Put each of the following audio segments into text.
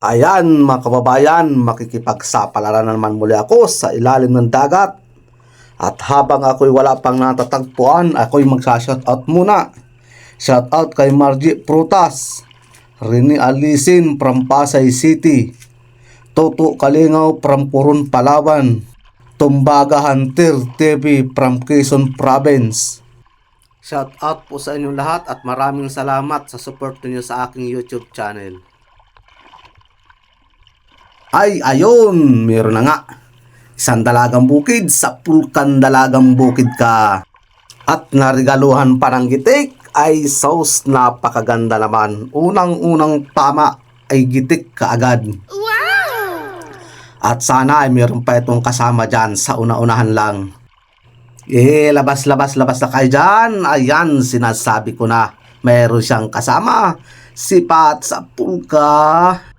Ayan mga kababayan, makikipagsapalaran na naman muli ako sa ilalim ng dagat. At habang ako'y wala pang natatagpuan, ako'y magsashoutout muna. Shoutout kay Margie Prutas, Rini Alisin from Pasay City, Toto Kalingaw from Purun Palawan, Tumbaga Hunter TV from Quezon Province. Shoutout po sa inyong lahat at maraming salamat sa support niyo sa aking YouTube channel. Ay, ayun, meron na nga. Isang dalagang bukid sa pulkan dalagang bukid ka. At narigaluhan pa ng gitik ay sauce napakaganda naman. Unang-unang tama ay gitik kaagad. At sana ay meron pa itong kasama dyan sa una-unahan lang. Eh, labas, labas, labas na kayo dyan. Ayan, sinasabi ko na. Meron siyang kasama. Sipat sa pulka.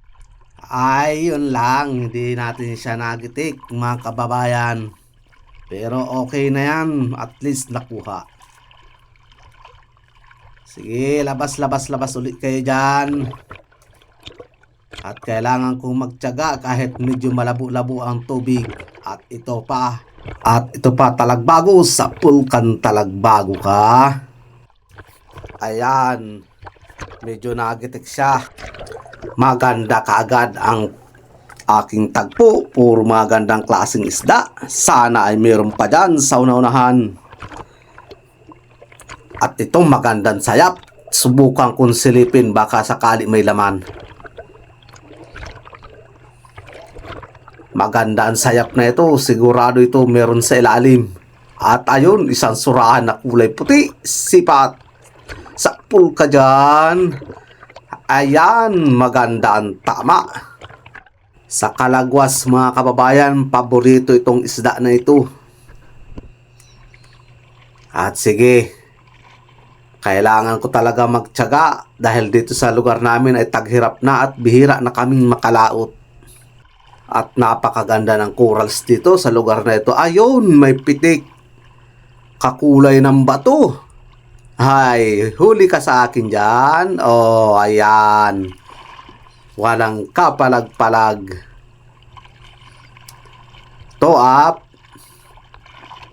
Ay, yun lang. Hindi natin siya nagitik, mga kababayan. Pero okay na yan. At least nakuha. Sige, labas, labas, labas ulit kayo dyan. At kailangan kong magtyaga kahit medyo malabo-labo ang tubig. At ito pa. At ito pa talagbago sa pulkan talagbago ka. Ayan. Medyo nagitik siya maganda kaagad ang aking tagpo. Puro magandang klaseng isda. Sana ay meron pa dyan sa una-unahan. At itong magandang sayap. Subukan kong silipin baka sakali may laman. Maganda ang sayap na ito. Sigurado ito meron sa ilalim. At ayun, isang surahan na kulay puti. Sipat. Sa pulka dyan. Ayan, maganda ang tama. Sa kalagwas mga kababayan, paborito itong isda na ito. At sige, kailangan ko talaga magtyaga dahil dito sa lugar namin ay taghirap na at bihira na kaming makalaot. At napakaganda ng corals dito sa lugar na ito. Ayun, may pitik. Kakulay ng bato. Hay, huli ka sa akin dyan. Oh, ayan. Walang kapalag-palag. To up.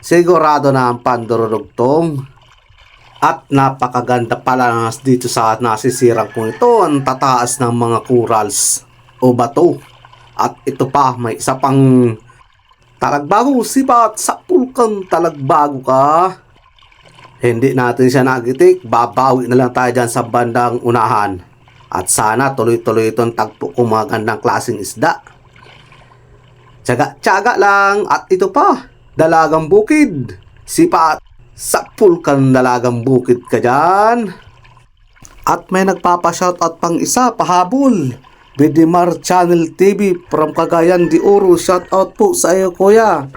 Sigurado na ang pandurudugtong. At napakaganda pala nga dito sa nasisirang kong ito. Ang tataas ng mga corals o bato. At ito pa, may isa pang talagbago. Sibat sa pulkan talagbago ka. Hindi natin siya nagitik, babawi na lang tayo dyan sa bandang unahan. At sana tuloy-tuloy itong tagpo kong mga gandang klaseng isda. Tsaga-tsaga lang at ito pa, dalagang bukid. Sipat sa pulkan dalagang bukid ka dyan. At may nagpapa-shoutout pang isa, pahabol. Bidimar Channel TV from Cagayan de Oro. Shoutout po sa iyo kuya.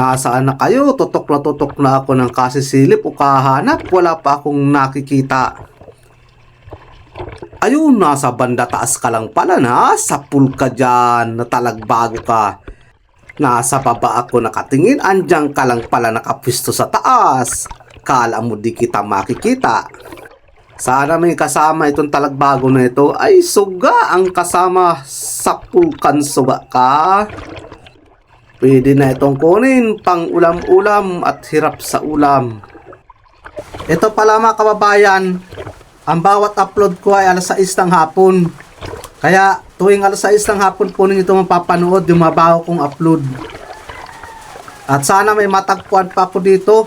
Nasaan na kayo? Tutok na tutok na ako ng kasisilip o kahanap. Wala pa akong nakikita. Ayun, nasa banda taas ka lang pala na. Sa pool ka dyan, natalagbago ka. Nasa baba ako nakatingin, andyan ka lang pala nakapwisto sa taas. Kala mo di kita makikita. Sana may kasama itong talagbago na ito. Ay, suga ang kasama sa pulkan suga ka. Pwede na itong kunin pang ulam-ulam at hirap sa ulam. Ito pala mga kababayan, ang bawat upload ko ay alas 6 ng hapon. Kaya tuwing alas 6 ng hapon po ninyo ito mapapanood yung mga bago kong upload. At sana may matagpuan pa ako dito.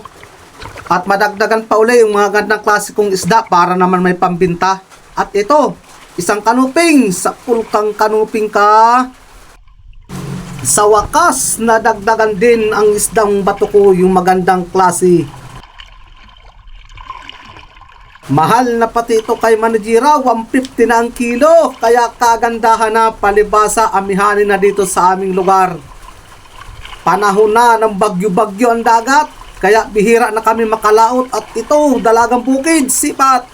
At madagdagan pa uli yung mga gandang klase kong isda para naman may pambinta. At ito, isang kanuping sa pulkang kanuping ka. Sa wakas, nadagdagan din ang isdang bato ko yung magandang klase. Mahal na pati ito kay Manijira, 150 na ang kilo. Kaya kagandahan na palibasa amihanin na dito sa aming lugar. Panahon na ng bagyo-bagyo ang dagat. Kaya bihira na kami makalaot at ito, dalagang bukid, sipat.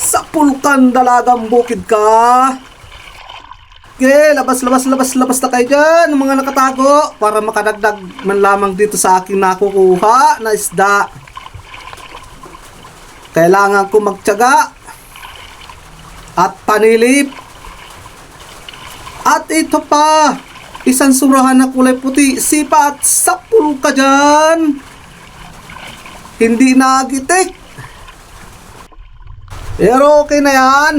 Sa pulkan, dalagang bukid ka. Okay, labas, labas, labas, labas na kayo dyan, mga nakatago, para makadagdag man lamang dito sa aking nakukuha na isda. Kailangan ko magtyaga at panilip At ito pa, isang surahan na kulay puti, sipat, sapul ka dyan. Hindi nagitik. Pero okay na yan.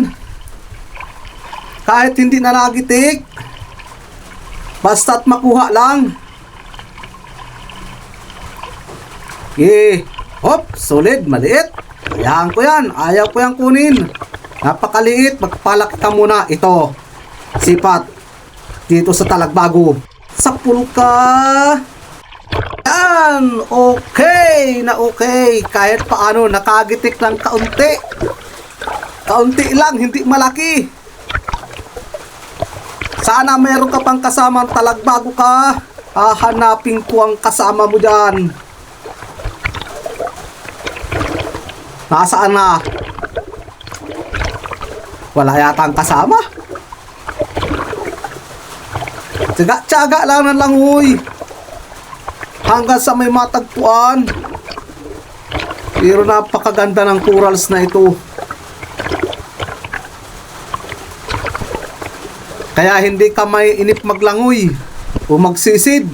Kahit hindi na nagitik. Basta't makuha lang. Okay. Hop, solid, maliit. Hayaan ko yan. Ayaw ko yan kunin. Napakaliit. Magpalaki ka muna. Ito. Sipat. Dito sa talagbago. Sapul ka. Yan. Okay na okay. Kahit paano, nakagitik ng kaunti. Kaunti lang, hindi malaki. Sana meron ka pang kasamang talagbago ka. Hahanapin ko ang kasama mo dyan. Nasaan na? Wala yata ang kasama. Tsaga-tsaga lang ng langoy. Hanggang sa may matagpuan. Pero napakaganda ng corals na ito. Kaya hindi ka may inip maglangoy o magsisid.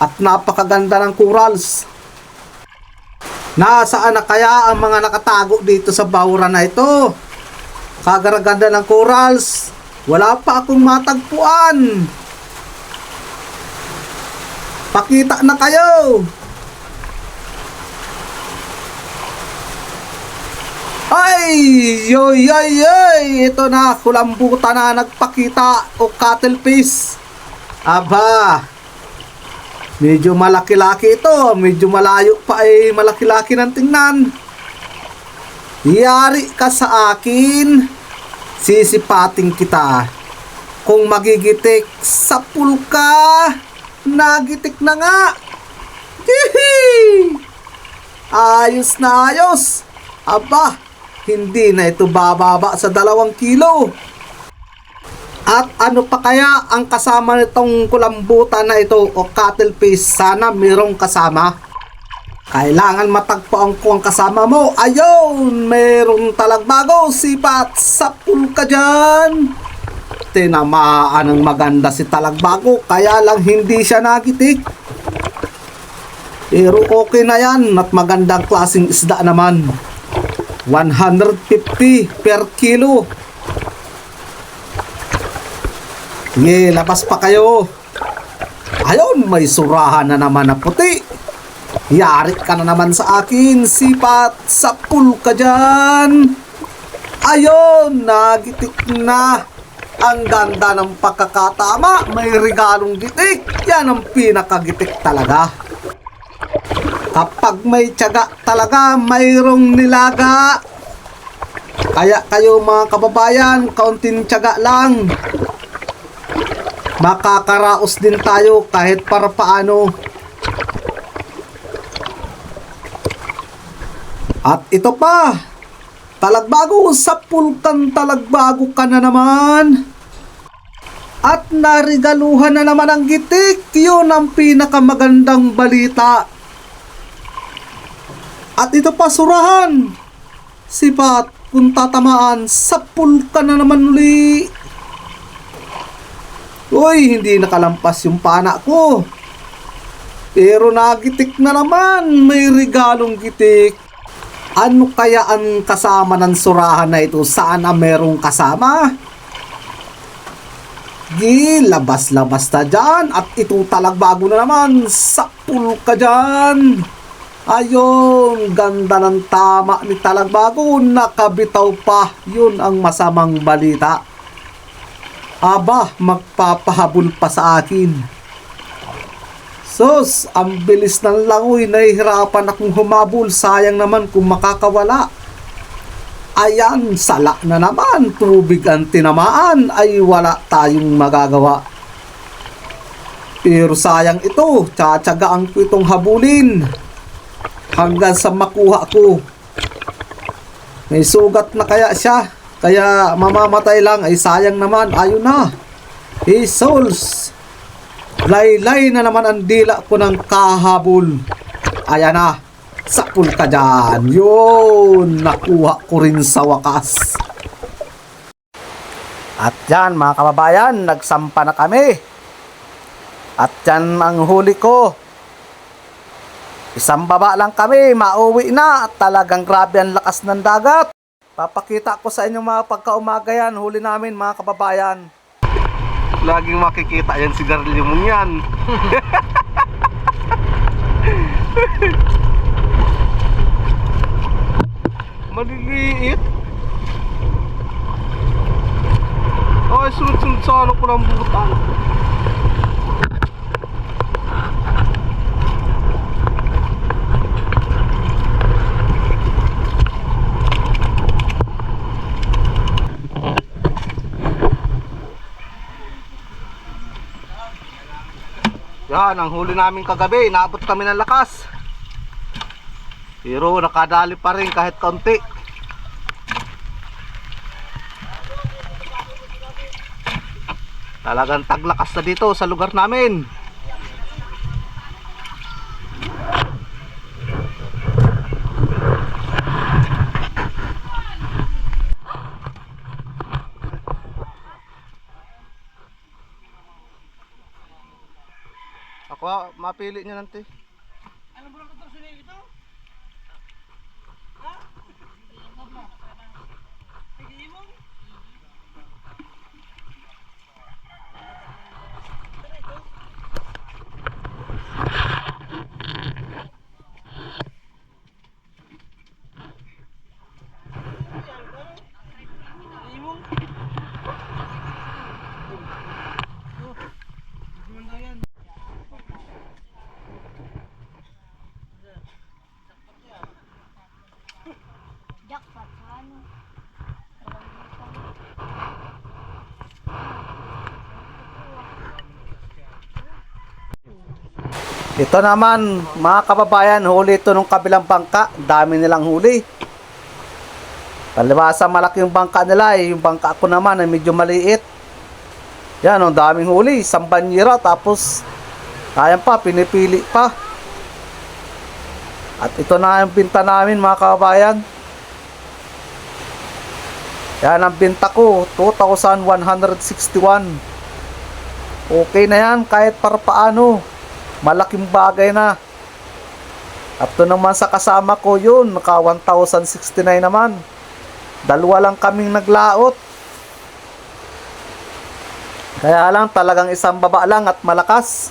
At napakaganda ng corals. Nasaan na kaya ang mga nakatago dito sa bahura na ito? Kagaraganda ng corals. Wala pa akong matagpuan. Pakita na kayo. Ay! Yoy, yoy, yoy! Ito na, kulambutan na nagpakita o cuttlefish. Aba! Medyo malaki-laki ito. Medyo malayo pa ay malaki-laki ng tingnan. Yari ka sa akin. Sisipating kita. Kung magigitik, sapul ka. Nagitik na nga. Hihi! Ayos na ayos. Aba, hindi na ito bababa sa dalawang kilo. At ano pa kaya ang kasama nitong kulambutan na ito o cuttlefish? Sana mayroong kasama. Kailangan matagpuan ko ang kasama mo. Ayun, mayroong talagbago. Sipat, sapul ka dyan. Tinamaan ng maganda si talagbago. Kaya lang hindi siya nagitik. Pero okay na yan at magandang klaseng isda naman. 150 per kilo. Sige, labas pa kayo. Ayun, may surahan na naman na puti. Yari ka na naman sa akin, sipat, sapul ka dyan. Ayun, nagitik na. Ang ganda ng pagkakatama, may regalong gitik. Yan ang pinakagitik talaga. Kapag may tiyaga talaga, mayroong nilaga. Kaya kayo mga kababayan, kaunting tiyaga lang makakaraos din tayo kahit para paano. At ito pa, talagbago sa pulkan talagbago ka na naman. At narigaluhan na naman ang gitik, yun ang pinakamagandang balita. At ito pa surahan, sipat kung tatamaan, sa pulkan na naman uli. Uy, hindi nakalampas yung pana ko. Pero nagitik na naman, may regalong gitik. Ano kaya ang kasama ng surahan na ito? Saan ang merong kasama? Gi, labas-labas na dyan. At ito talagbago na naman. Sapul ka dyan. Ayun, ganda ng tama ni talagbago. Nakabitaw pa. Yun ang masamang balita. Aba, magpapahabol pa sa akin. Sus, ang bilis ng langoy. Nahihirapan akong humabol. Sayang naman kung makakawala. Ayan, sala na naman. Tubig ang tinamaan. Ay wala tayong magagawa. Pero sayang ito. Tsatsagaan ko itong habulin. Hanggang sa makuha ko. May sugat na kaya siya. Kaya mamamatay lang ay sayang naman. Ayun na. Hey souls. Laylay na naman ang dila ko ng kahabol. Ayan na. Sapul ka dyan. Yun. Nakuha ko rin sa wakas. At yan mga kababayan, nagsampa na kami. At yan ang huli ko. Isang baba lang kami, mauwi na. Talagang grabe ang lakas ng dagat. Papakita ko sa inyo mga pagkaumaga yan, huli namin mga kababayan. Laging makikita yan si Garlio mong yan. Maliliit. Ay, sunod-sunod sa ano ko ng butan. Yan, ang huli namin kagabi, inaabot kami ng lakas. Pero nakadali pa rin kahit kaunti. Talagang taglakas na dito sa lugar namin. Ako, mapili niya nante. Jackpot sa ano? Ito naman, mga kababayan, huli ito nung kabilang bangka. Dami nilang huli. Palibasa malaki yung bangka nila eh. Yung bangka ko naman ay medyo maliit. Yan, ang daming huli. Isang banyera, tapos ayan pa, pinipili pa. At ito na yung binta namin mga kababayan. Yan ang binta ko, 2,161. Okay na yan, kahit para paano. Malaking bagay na. At to naman sa kasama ko yun, naka 1,069 naman. Dalawa lang kaming naglaot. Kaya lang talagang isang baba lang at malakas.